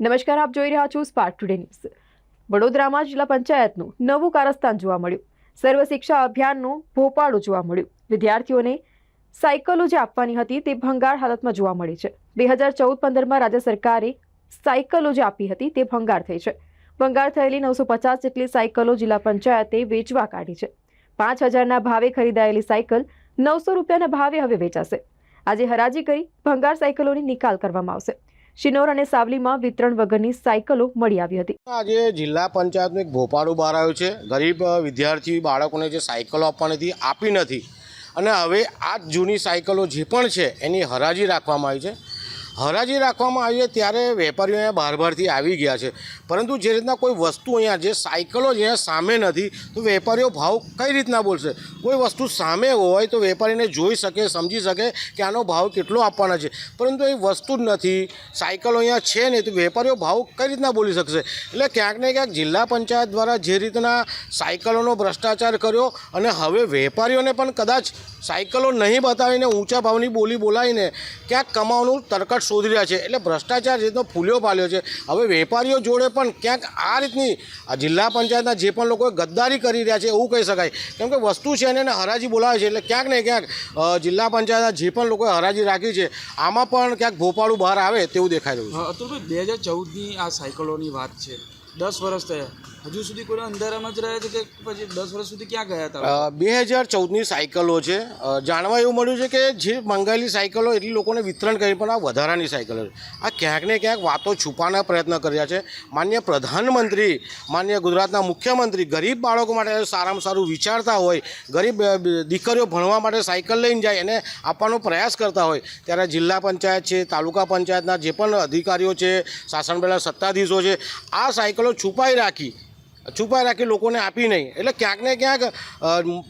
નમસ્કાર, આપ જોઈ રહ્યા છો સ્પાર્ક ટુડે ન્યૂઝ વડોદરામાં જિલ્લા પંચાયતનું નવું કારસ્તાન જોવા મળ્યું. સર્વ શિક્ષા અભિયાનનું ભોપાળું જોવા મળ્યું. વિદ્યાર્થીઓને સાયકલો જે આપવાની હતી તે ભંગાર હાલતમાં જોવા મળી છે. બે હજાર ચૌદ પંદરમાં રાજ્ય સરકારે સાયકલો જે આપી હતી તે ભંગાર થઈ છે. ભંગાર થયેલી નવસો પચાસ જેટલી સાયકલો જિલ્લા પંચાયતે વેચવા કાઢી છે. પાંચ હજારના ભાવે ખરીદાયેલી સાયકલ નવસો રૂપિયાના ભાવે હવે વેચાશે. આજે હરાજી કરી ભંગાર સાયકલોની નિકાલ કરવામાં આવશે. શિનોર અને સાવલીમાં વિતરણ વગરની સાયકલો મળી આવી હતી. આજે જિલ્લા પંચાયતનું એક ભોપાળું બહાર આવ્યું છે. ગરીબ વિદ્યાર્થી બાળકોને જે સાયકલો આપવાની હતી આપી નથી. અને હવે આ જૂની સાયકલો જે પણ છે, એની હરાજી રાખવામાં આવી છે. હરાજી રાખવામાં આવી છે ત્યારે વેપારીઓ અહીંયા બહાર બહારથી આવી ગયા છે. પરંતુ જે રીતના કોઈ વસ્તુ અહીંયા, જે સાયકલો જ અહીંયા સામે નથી, તો વેપારીઓ ભાવ કઈ રીતના બોલશે? કોઈ વસ્તુ સામે હોય તો વેપારીને જોઈ શકે, સમજી શકે કે આનો ભાવ કેટલો આપવાનો છે. પરંતુ એ વસ્તુ જ નથી. સાયકલો અહીંયા છે નહીં, તો વેપારીઓ ભાવ કઈ રીતના બોલી શકશે? એટલે ક્યાંક ને ક્યાંક જિલ્લા પંચાયત દ્વારા જે રીતના સાયકલોનો ભ્રષ્ટાચાર કર્યો અને હવે વેપારીઓને પણ કદાચ સાયકલો નહીં બતાવીને ઊંચા ભાવની બોલી બોલાવીને ક્યાંક કમાવાનું તરકટ શોધી રહ્યા છે. એટલે ભ્રષ્ટાચાર રીતનો ફૂલ્યો પાલ્યો છે. હવે વેપારીઓ જોડે પણ ક્યાંક આ રીતની જિલ્લા પંચાયતના જે પણ લોકો ગદ્દારી કરી રહ્યા છે એવું કહી શકાય. કેમ કે વસ્તુ છે એને હરાજી બોલાવે છે. એટલે ક્યાંક ને ક્યાંક જિલ્લા પંચાયતના જે પણ લોકોએ હરાજી રાખી છે, આમાં પણ ક્યાંક ભોપાળું બહાર આવે તેવું દેખાઈ રહ્યું છે. અતુલભાઈ, બે હજાર ચૌદની આ સાયકલોની વાત છે. દસ વર્ષ થયા. હજુ સુધી કોઈ અંધારામાં જ રહે છે કે પછી દસ વર્ષ સુધી ક્યાં ગયા હતા? બે હજાર ચૌદની સાયકલો છે. જાણવા એવું મળ્યું છે કે જે મંગાવેલી સાયકલો એટલી લોકોને વિતરણ કરી પણ આ વધારાની સાયકલો છે. આ ક્યાંક ને ક્યાંક વાતો છુપાના પ્રયત્ન કર્યા છે. માન્ય પ્રધાનમંત્રી, માન્ય ગુજરાતના મુખ્યમંત્રી ગરીબ બાળકો માટે સારામાં સારું વિચારતા હોય, ગરીબ દીકરીઓ ભણવા માટે સાયકલ લઈને જાય, એને આપવાનો પ્રયાસ કરતા હોય, ત્યારે જિલ્લા પંચાયત છે, તાલુકા પંચાયતના જે પણ અધિકારીઓ છે, શાસન પહેલાં સત્તાધીશો છે, આ સાયકલો છુપાઈ રાખી. છુપાઈ રાખી લોકોને આપી નહીં. એટલે ક્યાંક ને ક્યાંક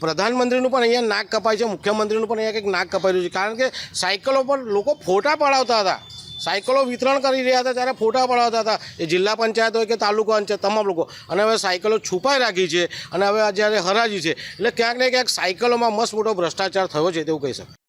પ્રધાનમંત્રીનું પણ અહીંયા નાક કપાય છે, મુખ્યમંત્રીનું પણ અહીંયા કંઈક નાક કપાઈ રહ્યું છે. કારણ કે સાયકલો પર લોકો ફોટા પડાવતા હતા. સાયકલો વિતરણ કરી રહ્યા હતા ત્યારે ફોટા પડાવતા હતા. એ જિલ્લા પંચાયત હોય કે તાલુકા પંચાયત, તમામ લોકો. અને હવે સાયકલો છુપાઈ રાખી છે અને હવે જ્યારે હરાજી છે. એટલે ક્યાંક ને ક્યાંક સાયકલોમાં મસ્ત મોટો ભ્રષ્ટાચાર થયો છે, તેવું કહી શકાય.